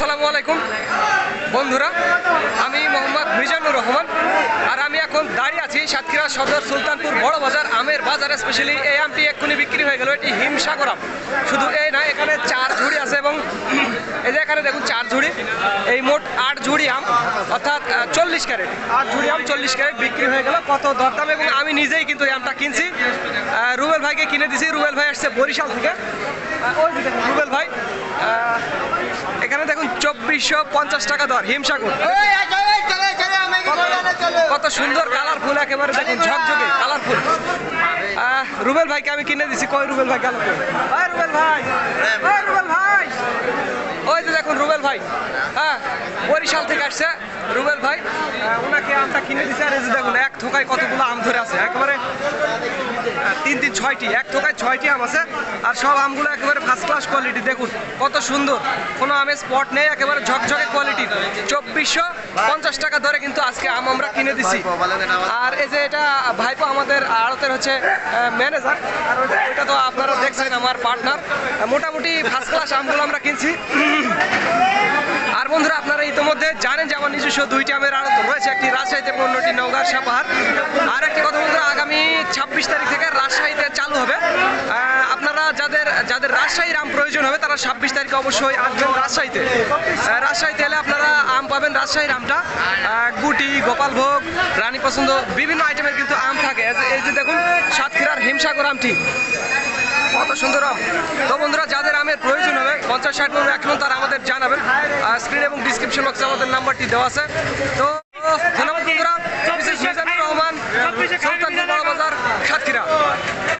আসসালামু আলাইকুম। বন্ধুরা, আমি মোহাম্মদ মিজানুর রহমান, আর আমি এখন দাঁড়িয়ে আছি সাতক্ষীরা সদর সুলতানপুর বড় বাজার, আমের বাজারে স্পেশালি এই আমটি এক্ষুনি বিক্রি হয়ে গেল এটি হিমসাগর আম। শুধু এই না, এখানে চার ঝুড়ি আছে এবং এই যে এখানে দেখুন চার ঝুড়ি, এই মোট আট ঝুড়ি আম, অর্থাৎ চল্লিশ ক্যারেট। আট ঝুড়ি আম, চল্লিশ ক্যারেট বিক্রি হয়ে গেল, কত দরদাম এবং আমি নিজেই কিন্তু এই আমটা কিনছি। রুবেল ভাইকে কিনে দিছি, রুবেল ভাই আসছে বরিশাল থেকে। ওই রুবেল ভাই চব্বিশশো পঞ্চাশ টাকা দর হিমসাগর। কত সুন্দর কালারফুল একেবারে দেখুন ঝকঝকে কালারফুল রুবেল ভাইকে আমি কিনে দিছি। কই রুবেল ভাই কই? ওই রুবেল ভাই। ওই রুবেল ভাই। ওই যে দেখুন রুবেল ভাই। হ্যাঁ বরিশাল থেকে আসছে রুবেল ভাই। ওনাকে আমটা কিনে দিছে। আর এই যে দেখুন এক থোকায় কতগুলো আম ধরে আছে। একেবারে তিন তিন, ছয়টি, এক থোকায় ছয়টি আম আছে, আর সব আমগুলো একেবারে ফার্স্ট ক্লাস কোয়ালিটি দেখুন, কত সুন্দর। কোনো আমের স্পট নেই, একেবারে ঝকঝকে কোয়ালিটি চব্বিশশো পঞ্চাশ টাকা ধরে কিন্তু আজকে আম আমরা কিনে দিছি। আর এই যে এটা ভাইপো আমাদের আড়তের হচ্ছে ম্যানেজার আর ওইটা- তো আপনারা দেখছেন, আমার পার্টনার মোটামুটি ফার্স্ট ক্লাস আমগুলো আমরা কিনছি। আর বন্ধুরা, আপনারা ইতিমধ্যে জানেন যে আমার নিজস্ব দুইটি আমের আড়ত রয়েছে, একটি রাজশাহীতে অন্যটি নওগাঁর সাপাহার আর একটি ছাব্বিশ তারিখ থেকে রাজশাহীতে চালু হবে। আপনারা যাদের যাদের রাজশাহীর আম প্রয়োজন হবে, তারা ছাব্বিশ তারিখে অবশ্যই আসবেন রাজশাহীতে। রাজশাহীতে এলে আপনারা আম পাবেন, রাজশাহীর আমটা। গুটি, গোপালভোগ, রানী পছন্দ, বিভিন্ন আইটেমের কিন্তু আম থাকে। এই যে- দেখুন, সাতক্ষীরার হিমসাগর আমটি। কত সুন্দর আম। তো বন্ধুরা, যাদের আমের প্রয়োজন হবে, পঞ্চাশ ষাট নম্বর এখন তারা আমাদের জানাবেন। স্ক্রিন এবং ডিসক্রিপশন বক্সে আমাদের নাম্বারটি দেওয়া আছে। তো ধন্যবাদ বন্ধুরা।